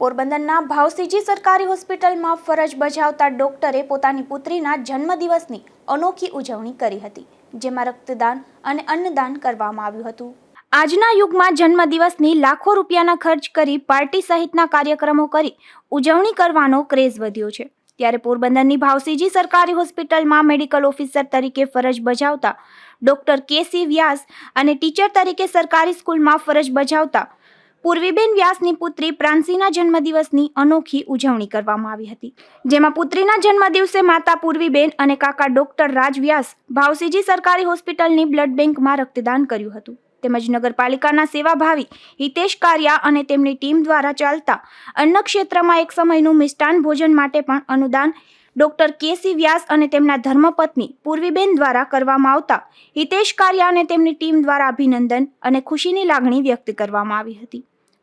પોરબંદરના ભાવસીજી સરકારી હોસ્પિટલમાં ફરજ બજાવતા ડોક્ટરે પોતાની પુત્રીના જન્મદિવસની અનોખી ઉજવણી કરી હતી, જેમાં રક્તદાન અને અન્નદાન કરવામાં આવ્યું હતું. આજના યુગમાં જન્મદિવસની લાખો રૂપિયાના ખર્ચ કરી પાર્ટી સહિતના કાર્યક્રમો કરી ઉજવણી કરવાનો ક્રેઝ વધ્યો છે. ત્યારે પોરબંદરની ભાવસીજી સરકારી હોસ્પિટલમાં મેડિકલ ઓફિસર તરીકે ફરજ બજાવતા ડોક્ટર કેસી વ્યાસ અને ટીચર તરીકે સરકારી સ્કૂલમાં ફરજ બજાવતા પૂર્વીબેન વ્યાસની પુત્રી પ્રાંસીના જન્મદિવસની અનોખી ઉજવણી કરવામાં આવી હતી, જેમાં પુત્રીના જન્મદિવસે માતા પૂર્વીબેન અને કાકા ડોક્ટર રાજ વ્યાસ ભાવસીજી સરકારી હોસ્પિટલની બ્લડ બેંકમાં રક્તદાન કર્યું હતું. તેમજ નગરપાલિકાના સેવાભાવી હિતેશ કારિયા અને તેમની ટીમ દ્વારા ચાલતા અન્ન ક્ષેત્રમાં એક સમયનું મિષ્ટાન ભોજન માટે પણ અનુદાન ડોક્ટર કેસી વ્યાસ અને તેમના ધર્મપત્ની પૂર્વીબેન દ્વારા કરવામાં આવતા હિતેશ કારિયા અને તેમની ટીમ દ્વારા અભિનંદન અને ખુશીની લાગણી વ્યક્ત કરવામાં આવી હતી.